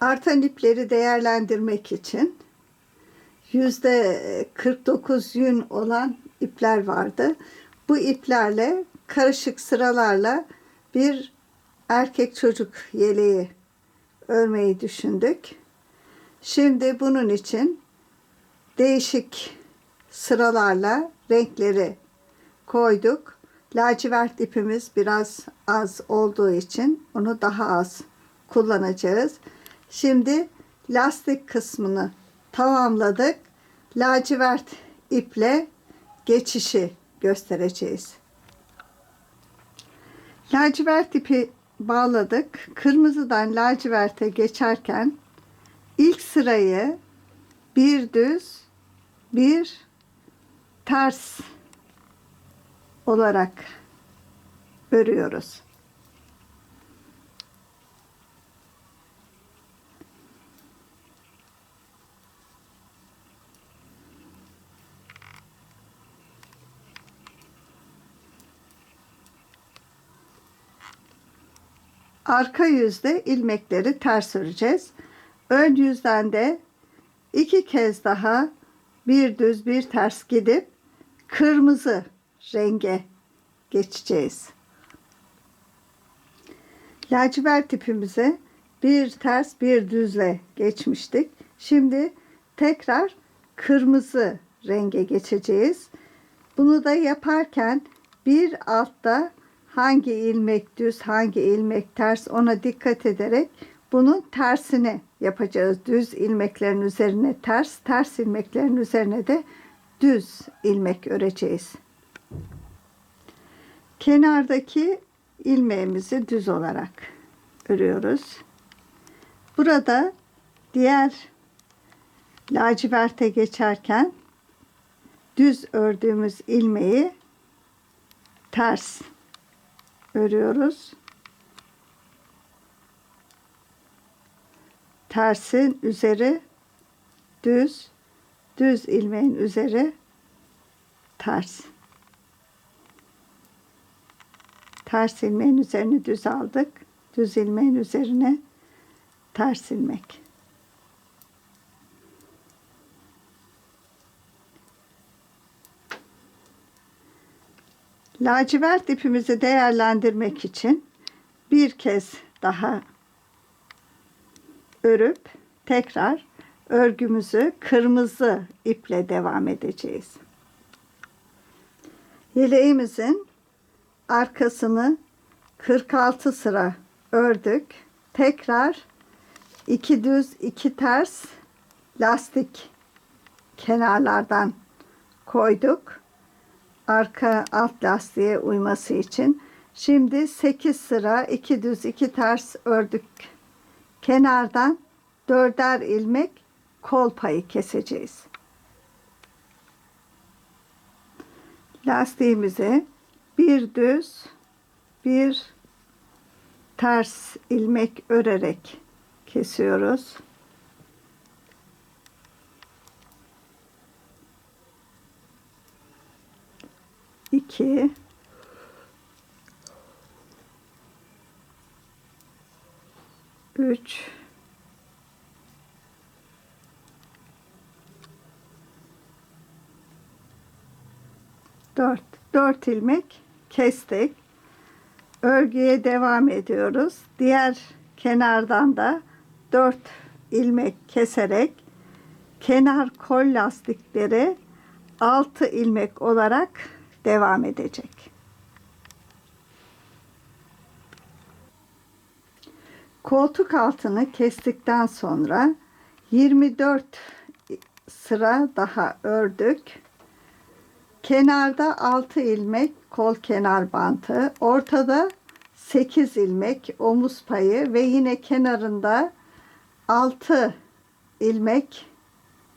Artan ipleri değerlendirmek için yüzde 49 yün olan ipler vardı. Bu iplerle karışık sıralarla bir erkek çocuk yeleği örmeyi düşündük. Şimdi bunun için değişik sıralarla renkleri koyduk. Lacivert ipimiz biraz az olduğu için onu daha az kullanacağız. Şimdi lastik kısmını tamamladık. Lacivert iple geçişi göstereceğiz. Lacivert ipi bağladık. Kırmızıdan laciverte geçerken ilk sırayı bir düz, bir ters olarak örüyoruz. Arka yüzde ilmekleri ters öreceğiz. Ön yüzden de iki kez daha bir düz bir ters gidip kırmızı renge geçeceğiz. Lacivert ipimize bir ters bir düzle geçmiştik. Şimdi tekrar kırmızı renge geçeceğiz. Bunu da yaparken bir altta hangi ilmek düz, hangi ilmek ters ona dikkat ederek bunun tersini yapacağız. Düz ilmeklerin üzerine ters, ters ilmeklerin üzerine de düz ilmek öreceğiz. Kenardaki ilmeğimizi düz olarak örüyoruz. Burada diğer laciverte geçerken düz ördüğümüz ilmeği ters örüyoruz. Tersin üzeri düz, düz ilmeğin üzeri ters. Ters ilmeğin üzerine düz aldık. Düz ilmeğin üzerine ters ilmek. Lacivert ipimizi değerlendirmek için bir kez daha örüp tekrar örgümüzü kırmızı iple devam edeceğiz. Yeleğimizin arkasını 46 sıra ördük. Tekrar iki düz iki ters lastik kenarlardan koyduk arka alt lastiğe uyması için. Şimdi 8 sıra 2 düz 2 ters ördük. Kenardan dörder ilmek kol payı keseceğiz. Lastiğimizi bir düz bir ters ilmek örerek kesiyoruz. 2 3 4 4 ilmek kestik. Örgüye devam ediyoruz. Diğer kenardan da 4 ilmek keserek kenar kol lastikleri 6 ilmek olarak devam edecek. Koltuk altını kestikten sonra 24 sıra daha ördük. Kenarda 6 ilmek kol kenar bantı, ortada 8 ilmek omuz payı ve yine kenarında 6 ilmek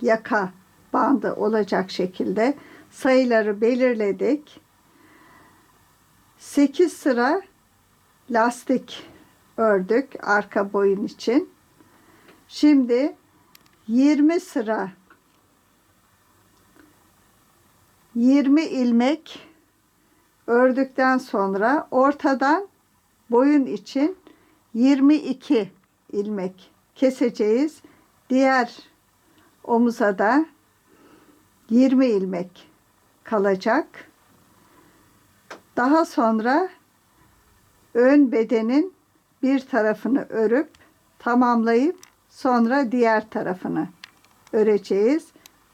yaka bandı olacak şekilde sayıları belirledik. 8 sıra lastik ördük arka boyun için. Şimdi 20 sıra 20 ilmek ördükten sonra ortadan boyun için 22 ilmek keseceğiz. Diğer omuza da 20 ilmek kalacak. Daha sonra ön bedenin bir tarafını örüp tamamlayıp sonra diğer tarafını öreceğiz.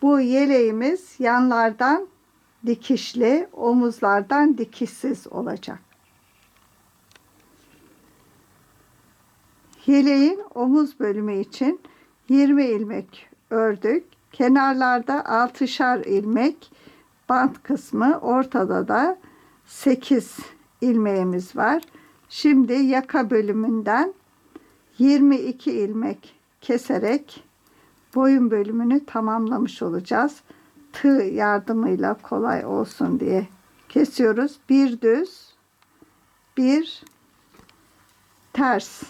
Bu yeleğimiz yanlardan dikişli, omuzlardan dikişsiz olacak. Yeleğin omuz bölümü için 20 ilmek ördük. Kenarlarda 6'şar ilmek, bant kısmı ortada da 8 ilmeğimiz var. Şimdi yaka bölümünden 22 ilmek keserek boyun bölümünü tamamlamış olacağız. Tığ yardımıyla kolay olsun diye kesiyoruz. Bir düz, bir ters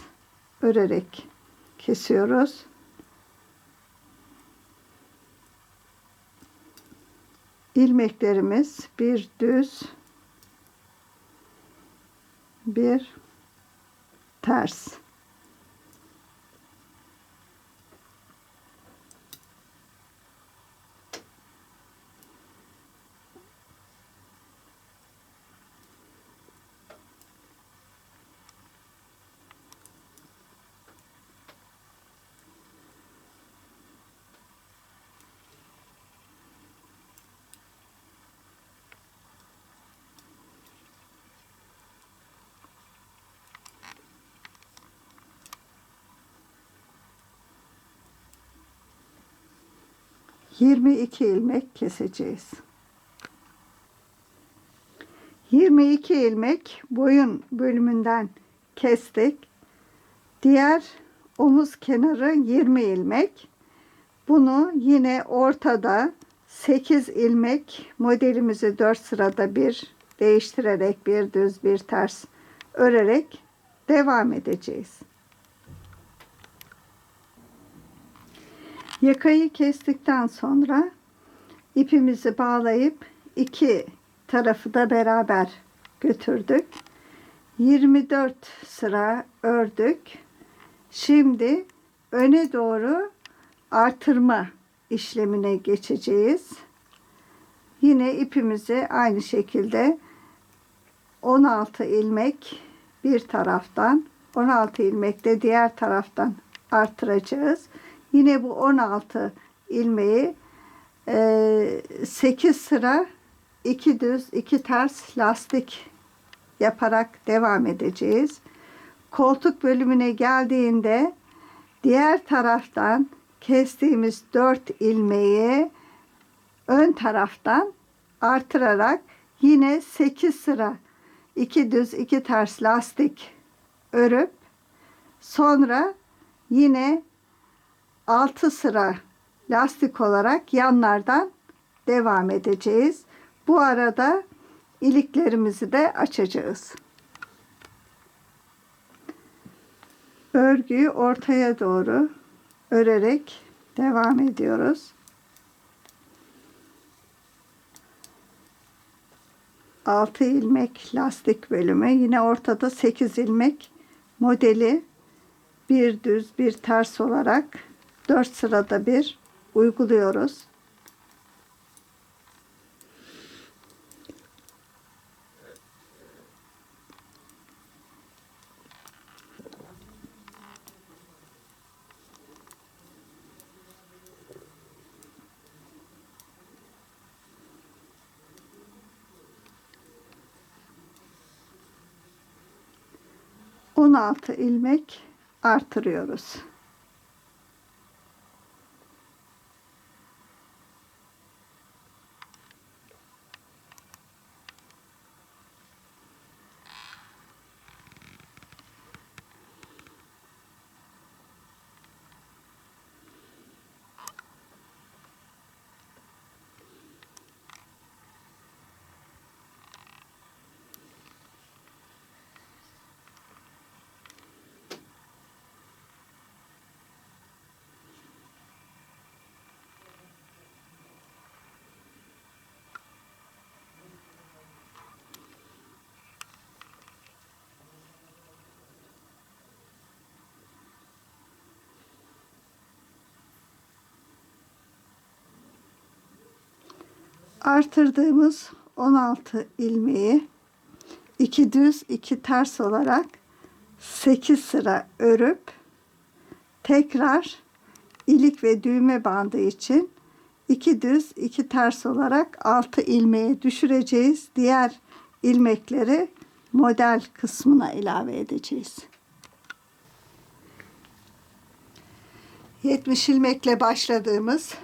örerek kesiyoruz. İlmeklerimiz bir düz bir ters Yirmi iki ilmek keseceğiz. 22 ilmek boyun bölümünden kestik. Diğer omuz kenarı 20 ilmek. Bunu yine ortada 8 ilmek modelimizi 4 sırada bir değiştirerek bir düz bir ters örerek devam edeceğiz. Yakayı kestikten sonra ipimizi bağlayıp iki tarafı da beraber götürdük. 24 sıra ördük. Şimdi öne doğru artırma işlemine geçeceğiz. Yine ipimizi aynı şekilde 16 ilmek bir taraftan 16 ilmek de diğer taraftan artıracağız. Yine bu 16 ilmeği 8 sıra iki düz iki ters lastik yaparak devam edeceğiz. Koltuk bölümüne geldiğinde diğer taraftan kestiğimiz 4 ilmeği ön taraftan artırarak yine 8 sıra iki düz iki ters lastik örüp sonra yine 6 sıra lastik olarak yanlardan devam edeceğiz. Bu arada iliklerimizi de açacağız. Örgüyü ortaya doğru örerek devam ediyoruz. Altı ilmek lastik bölümü yine ortada sekiz ilmek modeli bir düz bir ters olarak dört sırada bir uyguluyoruz. 16 ilmek artırıyoruz. Artırdığımız 16 ilmeği iki düz iki ters olarak 8 sıra örüp tekrar ilik ve düğme bandı için iki düz iki ters olarak 6 ilmeğe düşüreceğiz. Diğer ilmekleri model kısmına ilave edeceğiz. 70 ilmekle başladığımız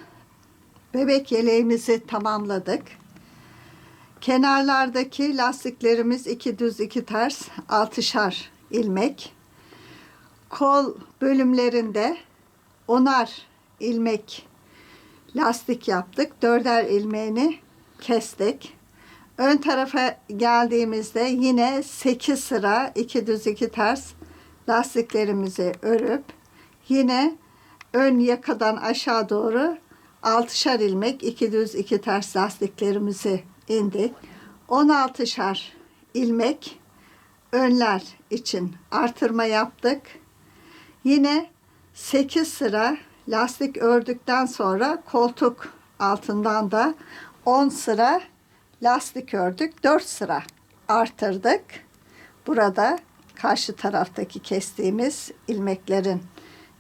bebek yeleğimizi tamamladık. Kenarlardaki lastiklerimiz iki düz iki ters altışar ilmek. Kol bölümlerinde onar ilmek lastik yaptık. Dörder ilmeğini kestik. Ön tarafa geldiğimizde yine 8 sıra iki düz iki ters lastiklerimizi örüp yine ön yakadan aşağı doğru altışar ilmek iki düz iki ters lastiklerimizi indik. 16'şar ilmek önler için artırma yaptık. Yine 8 sıra lastik ördükten sonra koltuk altından da 10 sıra lastik ördük. 4 sıra artırdık. Burada karşı taraftaki kestiğimiz ilmeklerin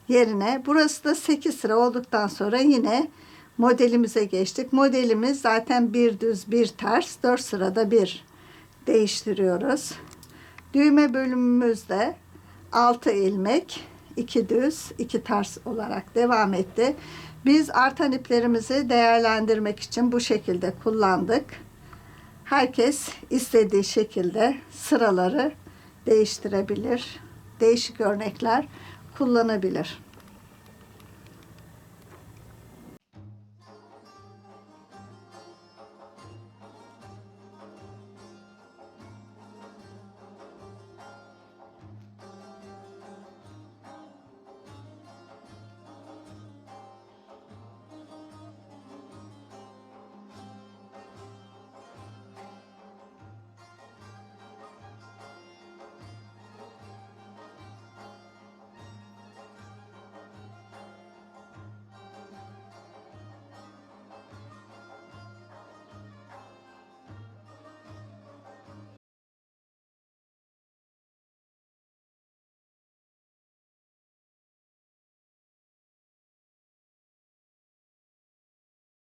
yerine burası da 8 sıra olduktan sonra yine modelimize geçtik. Modelimiz zaten bir düz bir ters 4 sırada bir değiştiriyoruz. Düğme bölümümüzde 6 ilmek, 2 düz, 2 ters olarak devam etti. Biz artan iplerimizi değerlendirmek için bu şekilde kullandık. Herkes istediği şekilde sıraları değiştirebilir. Değişik örnekler kullanabilir.